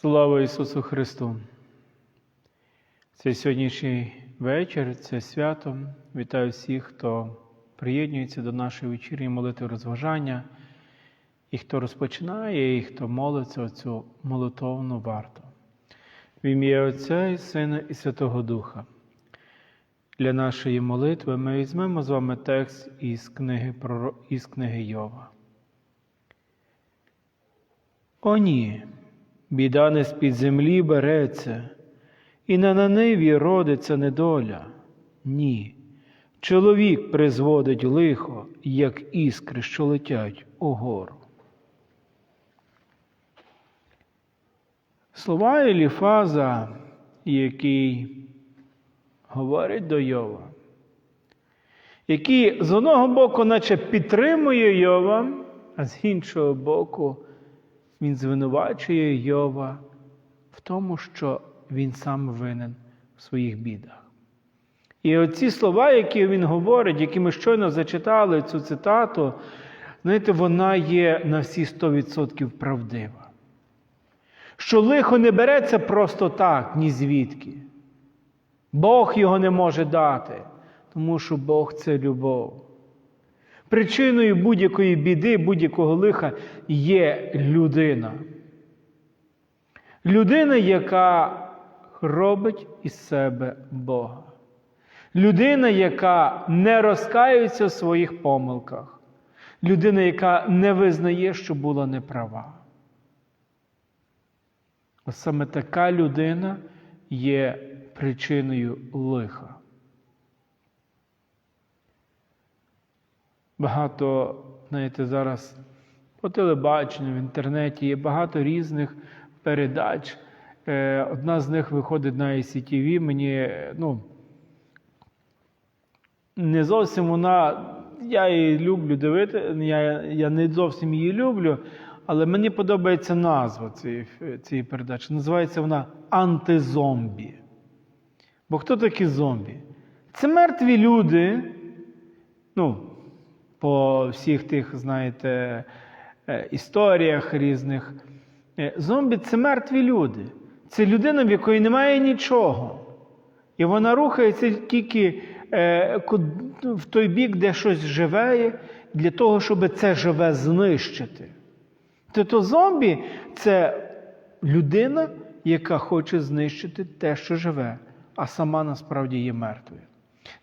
Слава Ісусу Христу! Цей сьогоднішній вечір, це свято. Вітаю всіх, хто приєднується до нашої вечірньої молитви розважання, і хто розпочинає, і хто молиться оцю молитовну варту. В ім'я Отця і Сина і Святого Духа. Для нашої молитви ми візьмемо з вами текст із книги, із книги Йова. О ні, біда не з-під землі береться, і на наниві родиться недоля. Ні. Чоловік призводить лихо, як іскри, що летять угору. Слова Еліфаза, який говорить до Йова, який з одного боку, наче підтримує Йова, а з іншого боку, він звинувачує Йова в тому, що він сам винен в своїх бідах. І оці слова, які він говорить, які ми щойно зачитали цю цитату, знаєте, вона є на всі 100% правдива. Що лихо не береться просто так, ні звідки. Бог його не може дати, тому що Бог це любов. Причиною будь-якої біди, будь-якого лиха є людина. Людина, яка робить із себе Бога. Людина, яка не розкаюється в своїх помилках. Людина, яка не визнає, що була неправа. Саме така людина є причиною лиха. Багато, знаєте, зараз по телебаченню, в інтернеті є багато різних передач. Е, Одна з них виходить на ICTV. Мені, е, ну, не зовсім вона, я її люблю дивити, я, я не зовсім її люблю, але мені подобається назва цієї, цієї передачі. Називається вона Антизомбі. Бо хто такі зомбі? Це мертві люди, ну, по всіх тих, знаєте, е, історіях різних. Е, Зомбі це мертві люди. Це людина, в якої немає нічого. І вона рухається тільки е, в той бік, де щось живе, для того, щоб це живе знищити. Тобто зомбі це людина, яка хоче знищити те, що живе, а сама насправді є мертвою.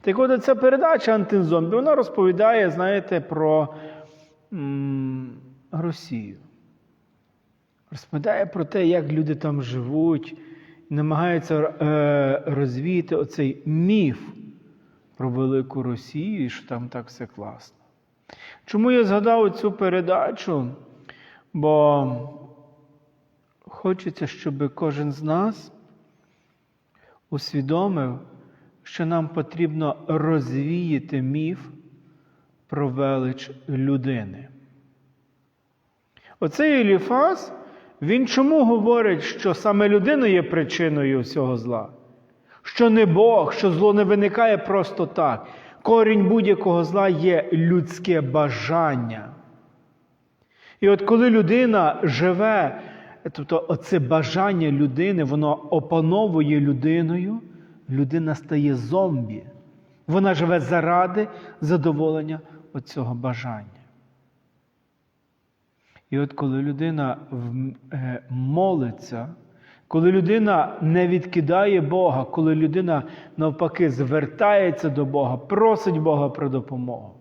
Так от ця передача антизомбі, вона розповідає, знаєте, про м, Росію. Розповідає про те, як люди там живуть, намагаються е, розвіяти оцей міф про велику Росію і що там так все класно. Чому я згадав цю передачу? Бо хочеться, щоб кожен з нас усвідомив, що нам потрібно розвіяти міф про велич людини. Оцей Еліфаз, він чому говорить, що саме людина є причиною всього зла? Що не Бог, що зло не виникає просто так. Корінь будь-якого зла є людське бажання. І от коли людина живе, тобто оце бажання людини, воно опановує людиною, людина стає зомбі. Вона живе заради задоволення оцього бажання. І от коли людина е, молиться, коли людина не відкидає Бога, коли людина навпаки звертається до Бога, просить Бога про допомогу,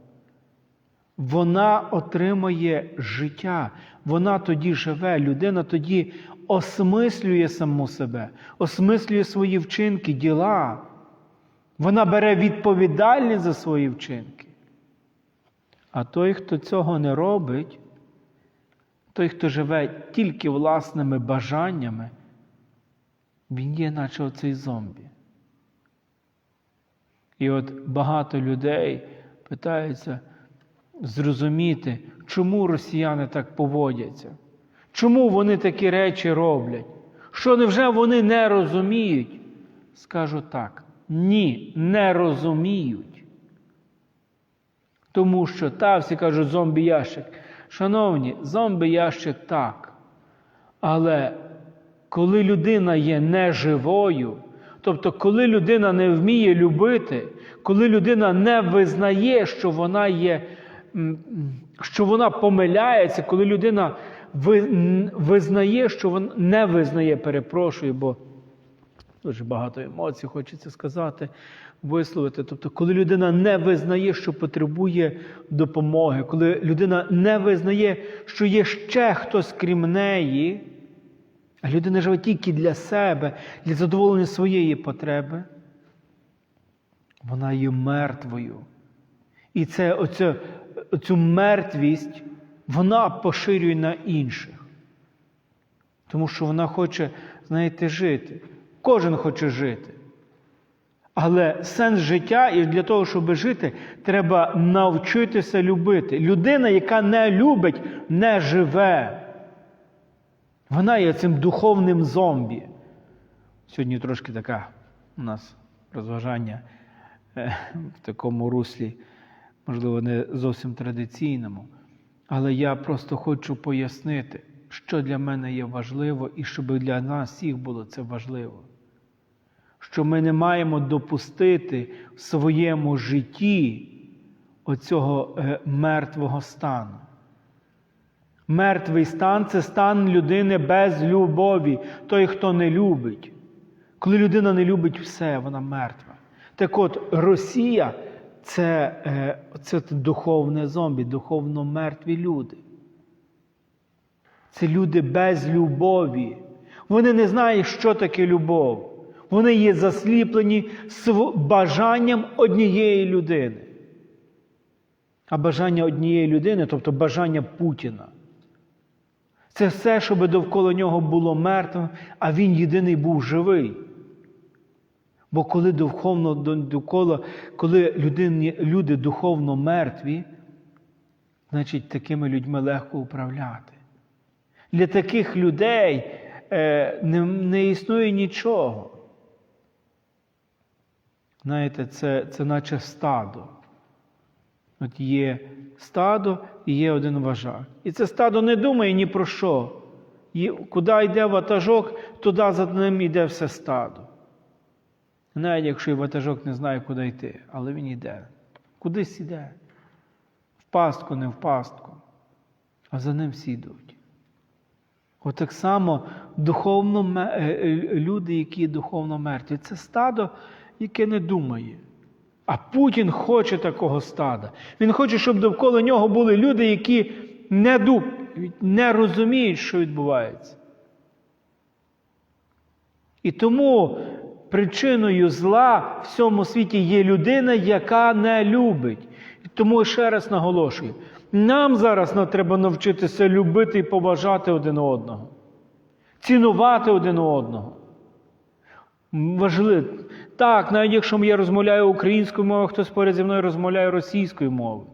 вона отримує життя, вона тоді живе, людина тоді осмислює саму себе, осмислює свої вчинки, діла. Вона бере відповідальність за свої вчинки. А той, хто цього не робить, той, хто живе тільки власними бажаннями, він є, наче оцей зомбі. І от багато людей питаються зрозуміти, чому росіяни так поводяться, чому вони такі речі роблять, що невже вони не розуміють? Скажу так, ні, не розуміють. Тому що та всі кажуть зомбі-ящик. Шановні, зомбі-ящик так. Але коли людина є неживою, тобто, коли людина не вміє любити, коли людина не визнає, що вона є, що вона помиляється, коли людина визнає, що вона не визнає, перепрошую, бо дуже багато емоцій хочеться сказати, висловити. Тобто, коли людина не визнає, що потребує допомоги, коли людина не визнає, що є ще хтось крім неї, а людина живе тільки для себе, для задоволення своєї потреби, вона є мертвою. І це, оцю, оцю мертвість вона поширює на інших. Тому що вона хоче, знаєте, жити. Кожен хоче жити. Але сенс життя, і для того, щоб жити, треба навчитися любити. Людина, яка не любить, не живе. Вона є цим духовним зомбі. Сьогодні трошки така у нас розважання е, в такому руслі, можливо, не зовсім традиційному. Але я просто хочу пояснити, що для мене є важливо, і щоб для нас всіх було це важливо. Що ми не маємо допустити в своєму житті оцього е, мертвого стану. Мертвий стан це стан людини без любові, той, хто не любить. Коли людина не любить все, вона мертва. Так от, Росія це, е, це духовне зомбі, духовно мертві люди. Це люди без любові. Вони не знають, що таке любов. Вони є засліплені бажанням однієї людини. А бажання однієї людини, тобто бажання Путіна. Це все, щоб довкола нього було мертвим, а він єдиний був живий. Бо коли духовно довкола, коли людині, люди духовно мертві, значить такими людьми легко управляти. Для таких людей е, не, не існує нічого. Знаєте, це, це наче стадо. От є стадо і є один вожак. І це стадо не думає ні про що. І Куди йде ватажок, туди за ним йде все стадо. Навіть якщо і ватажок не знає, куди йти, але він йде. Кудись йде. В пастку, не в пастку. А за ним всі йдуть. От само духовно, е, е, люди, які духовно мертві, це стадо, яке не думає. А Путін хоче такого стада. Він хоче, щоб довкола нього були люди, які не, ду... не розуміють, що відбувається. І тому причиною зла в цьому світі є людина, яка не любить. Тому ще раз наголошую: нам зараз треба навчитися любити і поважати один одного, цінувати один одного. Важливо. Так, навіть якщо я розмовляю українською мовою, хтось поряд зі мною розмовляє російською мовою.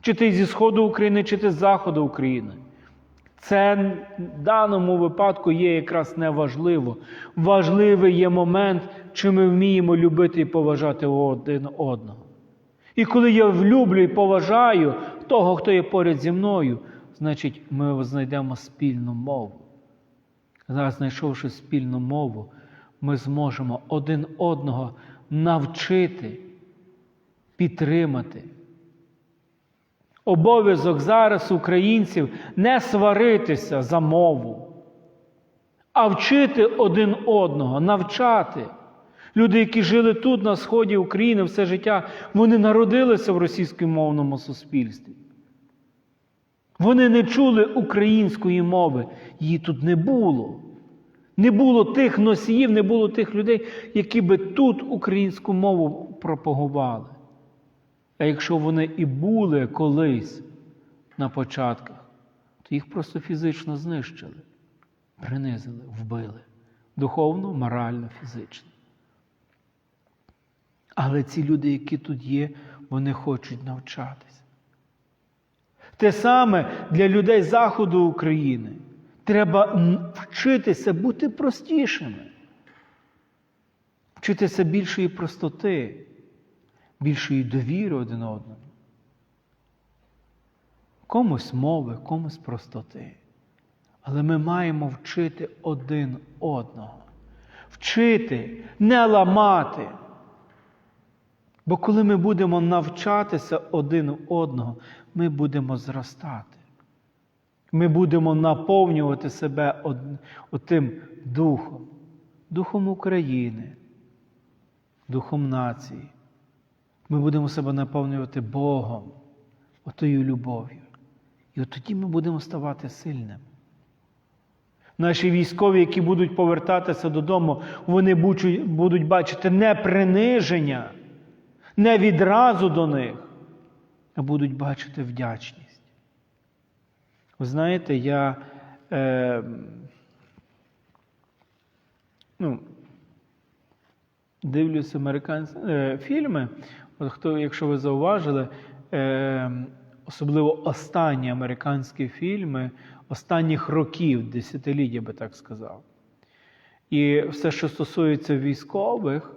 Чи ти зі Сходу України, чи ти з Заходу України. Це в даному випадку є якраз неважливо. Важливий є момент, чи ми вміємо любити і поважати один одного. І коли я влюблю і поважаю того, хто є поряд зі мною, значить ми знайдемо спільну мову. Зараз, знайшовши спільну мову, ми зможемо один одного навчити, підтримати. Обов'язок зараз українців не сваритися за мову, а вчити один одного, навчати. Люди, які жили тут, на сході України все життя, вони народилися в російськомовному суспільстві. Вони не чули української мови, її тут не було. Не було тих носіїв, не було тих людей, які би тут українську мову пропагували. А якщо вони і були колись на початках, то їх просто фізично знищили, принизили, вбили. Духовно, морально, фізично. Але ці люди, які тут є, вони хочуть навчатися. Те саме для людей Заходу України. Треба вчитися бути простішими, вчитися більшої простоти, більшої довіри один одному. Комусь мови, комусь простоти. Але ми маємо вчити один одного. Вчити, не ламати. Бо коли ми будемо навчатися один одного, ми будемо зростати. Ми будемо наповнювати себе отим духом, духом України, духом нації. Ми будемо себе наповнювати Богом, отою любов'ю. І от тоді ми будемо ставати сильними. Наші військові, які будуть повертатися додому, вони будуть бачити не приниження, не відразу до них, а будуть бачити вдячність. Ви знаєте, я е, ну, дивлюся американські е, фільми. От хто, якщо ви зауважили, е, особливо останні американські фільми останніх років, десятиліть, я би так сказав. І все, що стосується військових,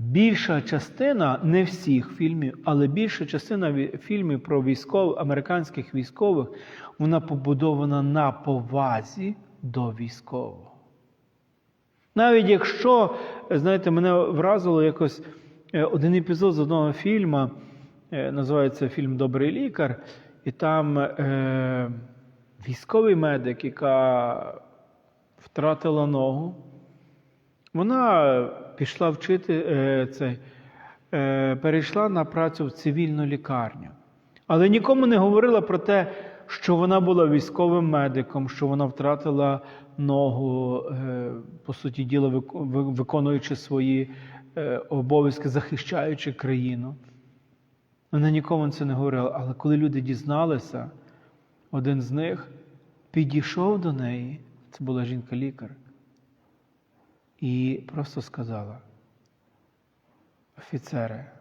більша частина, не всіх фільмів, але більша частина фільмів про військових, американських військових, вона побудована на повазі до військового. Навіть якщо, знаєте, мене вразило якось е, один епізод з одного фільму, е, називається фільм Добрий лікар, і там е, військовий медик, яка втратила ногу, вона пішла вчити е, е, перейшла на працю в цивільну лікарню. Але нікому не говорила про те, що вона була військовим медиком, що вона втратила ногу, е, по суті діла, виконуючи свої е, обов'язки, захищаючи країну. Вона нікому це не говорила. Але коли люди дізналися, один з них підійшов до неї, це була жінка-лікар, і просто сказала: офіцере,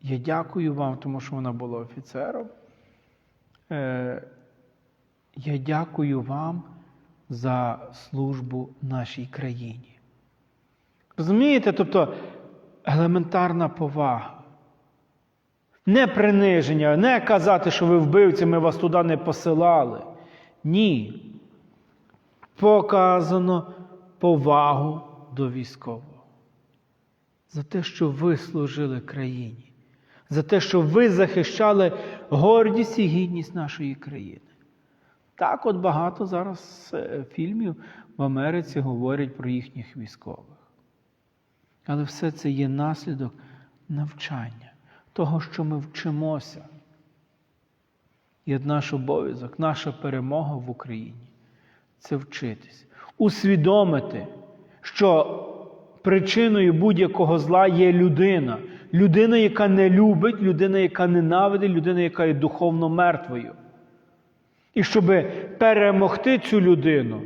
я дякую вам, тому що вона була офіцером. Е, Я дякую вам за службу нашій країні. Розумієте? Тобто елементарна повага. Не приниження, не казати, що ви вбивці, ми вас туди не посилали. Ні. Показано повагу до військового. За те, що ви служили країні, за те, що ви захищали гордість і гідність нашої країни. Так от багато зараз е, фільмів в Америці говорять про їхніх військових. Але все це є наслідок навчання, того, що ми вчимося. І наш обов'язок, наша перемога в Україні це вчитись, усвідомити, що причиною будь-якого зла є людина. Людина, яка не любить, людина, яка ненавидить, людина, яка є духовно мертвою. І щоб перемогти цю людину,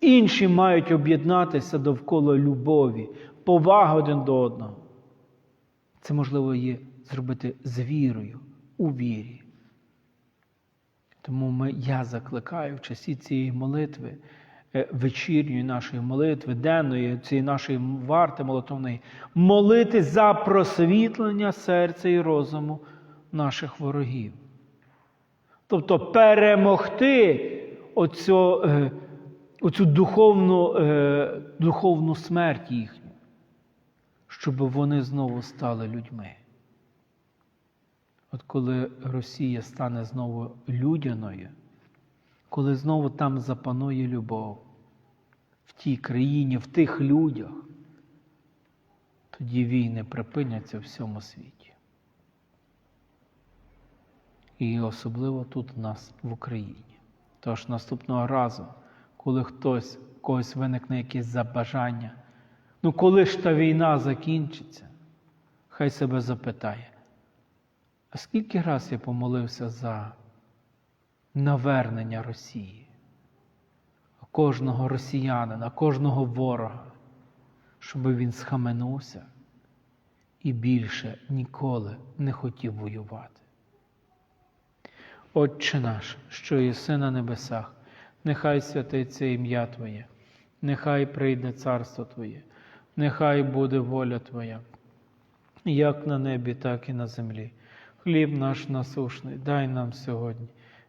інші мають об'єднатися довкола любові, поваги один до одного. Це можливо є зробити з вірою, у вірі. Тому ми, я закликаю в часі цієї молитви, вечірньої нашої молитви, денної, цієї нашої варти молитовної, молити за просвітлення серця і розуму наших ворогів. Тобто перемогти оцю, е, оцю духовну, е, духовну смерть їхню, щоб вони знову стали людьми. От коли Росія стане знову людяною, коли знову там запанує любов в тій країні, в тих людях, тоді війни припиняться в всьому світі. І особливо тут у нас в Україні. Тож наступного разу, коли хтось, когось виникне якесь забажання, ну коли ж та війна закінчиться, хай себе запитає. А скільки раз я помолився за навернення Росії, кожного росіянина, кожного ворога, щоб він схаменувся і більше ніколи не хотів воювати. Отче наш, що єси на небесах, нехай святиться ім'я Твоє, нехай прийде царство Твоє, нехай буде воля Твоя, як на небі, так і на землі. Хліб наш насушний, дай нам сьогодні,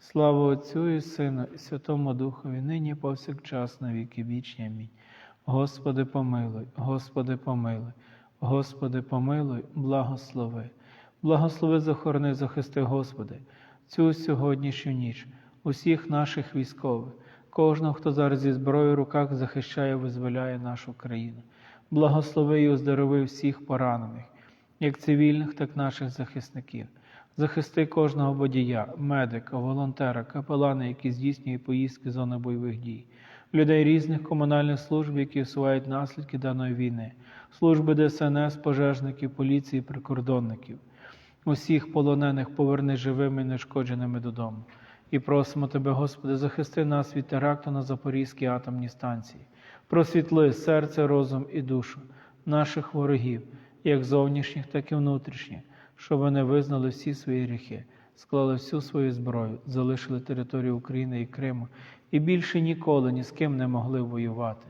Слава Отцю і Сину, і Святому Духові, нині повсякчас на віки вічні. Амінь. Господи, помилуй, Господи, помилуй, Господи, помилуй, благослови. Благослови, захорони, захисти, Господи, цю сьогоднішню ніч, усіх наших військових, кожного, хто зараз зі зброєю в руках захищає, визволяє нашу країну. Благослови і оздорови всіх поранених, як цивільних, так і наших захисників. Захисти кожного водія, медика, волонтера, капелана, які здійснюють поїздки зони бойових дій, людей різних комунальних служб, які усувають наслідки даної війни, служби ДСНС, пожежників, поліції, прикордонників. Усіх полонених поверни живими і нешкодженими додому. І просимо Тебе, Господи, захисти нас від теракту на Запорізькій атомній станції. Просвітли серце, розум і душу наших ворогів, як зовнішніх, так і внутрішніх, щоб вони визнали всі свої гріхи, склали всю свою зброю, залишили територію України і Криму і більше ніколи ні з ким не могли воювати.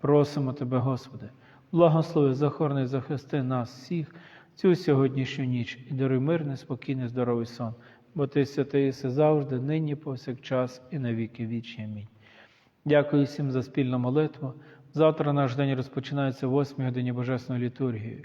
Просимо Тебе, Господи, благослови, захорони, захисти нас всіх цю сьогоднішню ніч і даруй мирний, спокійний, здоровий сон, бо Ти святий єси завжди, нині, повсякчас і на віки вічні. Амінь. Дякую всім за спільну молитву. Завтра наш день розпочинається в 8 годині Божественної літургії.